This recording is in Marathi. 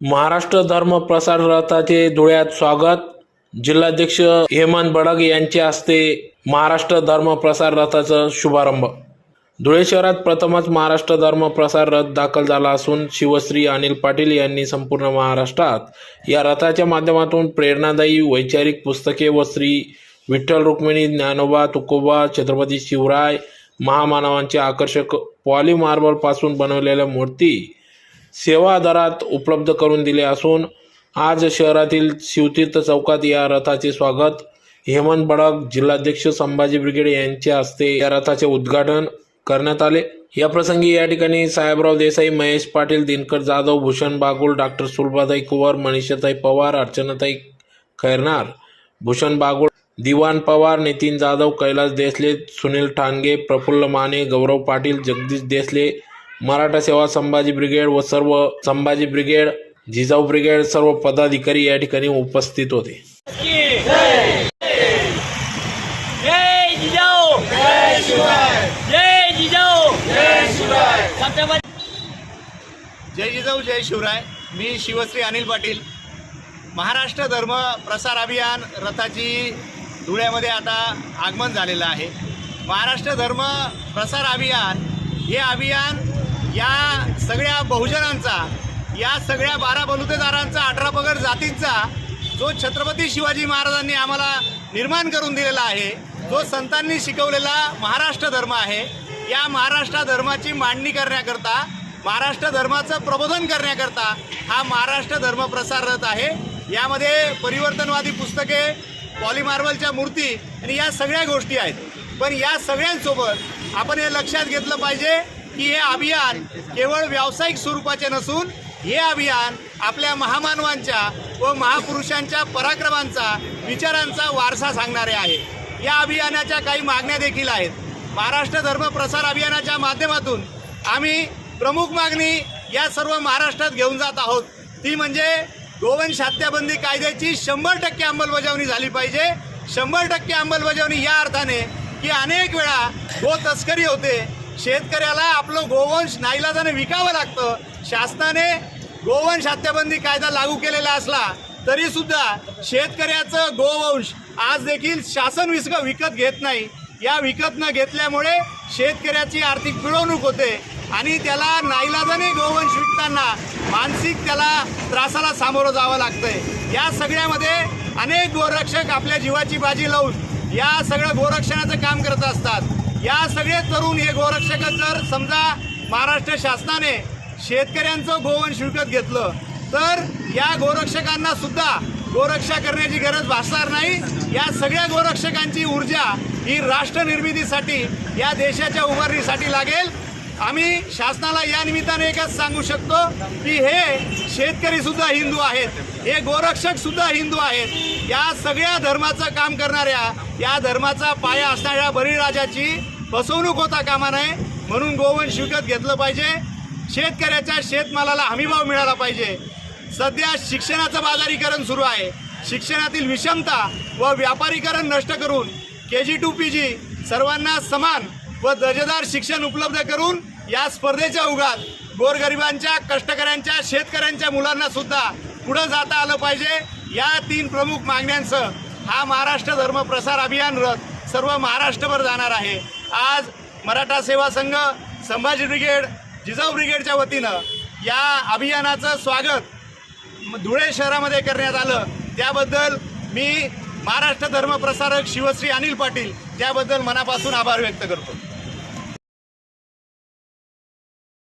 महाराष्ट्र धर्म प्रसार रथाचे धुळ्यात स्वागत. जिल्हाध्यक्ष हेमंत बडग यांच्या हस्ते महाराष्ट्र धर्म प्रसार रथाचा शुभारंभ. धुळे शहरात प्रथमच महाराष्ट्र धर्म प्रसार रथ दाखल झाला असून शिवश्री अनिल पाटील यांनी संपूर्ण महाराष्ट्रात या रथाच्या माध्यमातून प्रेरणादायी वैचारिक पुस्तके व श्री विठ्ठल रुक्मिणी ज्ञानोबा तुकोबा छत्रपती शिवराय महामानवांचे आकर्षक पॉली मार्बलपासून बनवलेल्या मूर्ती सेवा दरात उपलब्ध करून दिले असून आज शहरातील शिवतीर्थ चौकात या रथाचे स्वागत. हेमंत बडक जिल्हाध्यक्ष संभाजी ब्रिगेड यांच्या हस्ते या रथाचे उद्घाटन करण्यात आले. या प्रसंगी या ठिकाणी साहेबराव देसाई महेश पाटील दिनकर जाधव भूषण बागुल डॉक्टर सुलभाताई कुवर मनीषाताई पवार अर्चनाताई खैरनार भूषण बागुल दिवान पवार नितीन जाधव कैलास देसले सुनील ठाणगे प्रफुल्ल माने गौरव पाटील जगदीश देसले मराठा सेवा संभाजी ब्रिगेड व सर्व संभाजी ब्रिगेड जिजाऊ ब्रिगेड सर्व पदाधिकारी या ठिकाणी उपस्थित होते. जय जिजाऊ. जय शिवराय जय जिजाऊ. जय शिवराय छत्रपती जय जिजाऊ जय शिवराय. मी शिवश्री अनिल पाटील. महाराष्ट्र धर्म प्रसार अभियान रथाची धुळ्यामध्ये आता आगमन झालेलं आहे. महाराष्ट्र धर्म प्रसार अभियान हे अभियान या सगळ्या बहुजनांचा या सगळ्या बारा बलुतेदारांचा अठरा पगड जातींचा जो छत्रपती शिवाजी महाराजांनी आम्हाला निर्माण करून दिलेला आहे जो संतांनी शिकवलेला महाराष्ट्र धर्म आहे या महाराष्ट्र धर्माची मांडणी करण्याकरता महाराष्ट्र धर्माचं प्रबोधन करण्याकरता हा महाराष्ट्र धर्म प्रसारत आहे. यामध्ये परिवर्तनवादी पुस्तके पॉलिमार्बलच्या मूर्ती आणि या सगळ्या गोष्टी आहेत. पण या सगळ्यांसोबत आपण हे लक्षात घेतलं पाहिजे की हे अभियान केवळ व्यावसायिक स्वरूपाचे नसून हे अभियान आपल्या महामानवांच्या व महापुरुषांच्या पराक्रमांचा विचारांचा वारसा सांगणारे आहे. या अभियानाच्या काही मागण्या देखील आहेत. महाराष्ट्र धर्म प्रसार अभियानाच्या माध्यमातून आम्ही प्रमुख मागणी या सर्व महाराष्ट्रात घेऊन जात आहोत. ती म्हणजे गोवंश हत्याबंदी कायद्याची शंभर टक्के अंमलबजावणी झाली पाहिजे. शंभर टक्के अंमलबजावणी या अर्थाने की अनेक वेळा गो तस्करी होते शेतकऱ्याला आपलं गोवंश नाईलाजाने विकावं लागतं. शासनाने गोवंश हत्याबंदी कायदा लागू केलेला असला तरी सुद्धा शेतकऱ्याचं गोवंश आज देखील शासन विस विकत घेत नाही. या विकत न घेतल्यामुळे शेतकऱ्याची आर्थिक पिळवणूक होते आणि त्याला नाईलाजाने गोवंश विकताना मानसिक त्याला त्रासाला सामोरं जावं लागतंय. या सगळ्यामध्ये अनेक गोरक्षक आपल्या जीवाची बाजी लावून या सगळं गोरक्षणाचं काम करत असतात. या सगळे तरुण हे गोरक्षक जर समजा महाराष्ट्र शासनाने शेतकऱ्यांचं गोवंश विकत घेतलं तर या गोरक्षकांना सुद्धा गोरक्षा करण्याची गरज भासणार नाही. या सगळ्या गोरक्षकांची ऊर्जा ही राष्ट्र निर्मितीसाठी या देशाच्या उभारणीसाठी लागेल. आम्ही शासनाला या निमित्ताने एकच सांगू शकतो की हे शेतकरी सुद्धा हिंदू आहेत हे गोरक्षक सुद्धा हिंदू आहेत. या सगळ्या धर्माचं काम करणाऱ्या या धर्माचा पाया असणाऱ्या बळीराजाची फसवणूक होता कामा नये म्हणून गोवंश विकत घेतलं पाहिजे. शेतकऱ्याच्या शेतमालाला हमीभाव मिळाला पाहिजे. सध्या शिक्षणाचं बाजारीकरण सुरू आहे. शिक्षणातील विषमता व व्यापारीकरण नष्ट करून के जी टू पी जी सर्वांना समान व दर्जेदार शिक्षण उपलब्ध करून या स्पर्धेच्या उगात गोरगरिबांच्या कष्टकऱ्यांच्या शेतकऱ्यांच्या मुलांना सुद्धा पुढं जाता आलं पाहिजे. या तीन प्रमुख मागण्यांसह हा महाराष्ट्र धर्म प्रसार अभियान रथ सर्व महाराष्ट्रभर जाणार आहे. आज मराठा सेवा संघ संभाजी ब्रिगेड जिजाऊ ब्रिगेडच्या वतीनं या अभियानाचं स्वागत धुळे शहरामध्ये करण्यात आलं. त्याबद्दल मी महाराष्ट्र धर्म प्रसारक शिवश्री अनिल पाटील त्याबद्दल मनापासून आभार व्यक्त करतो.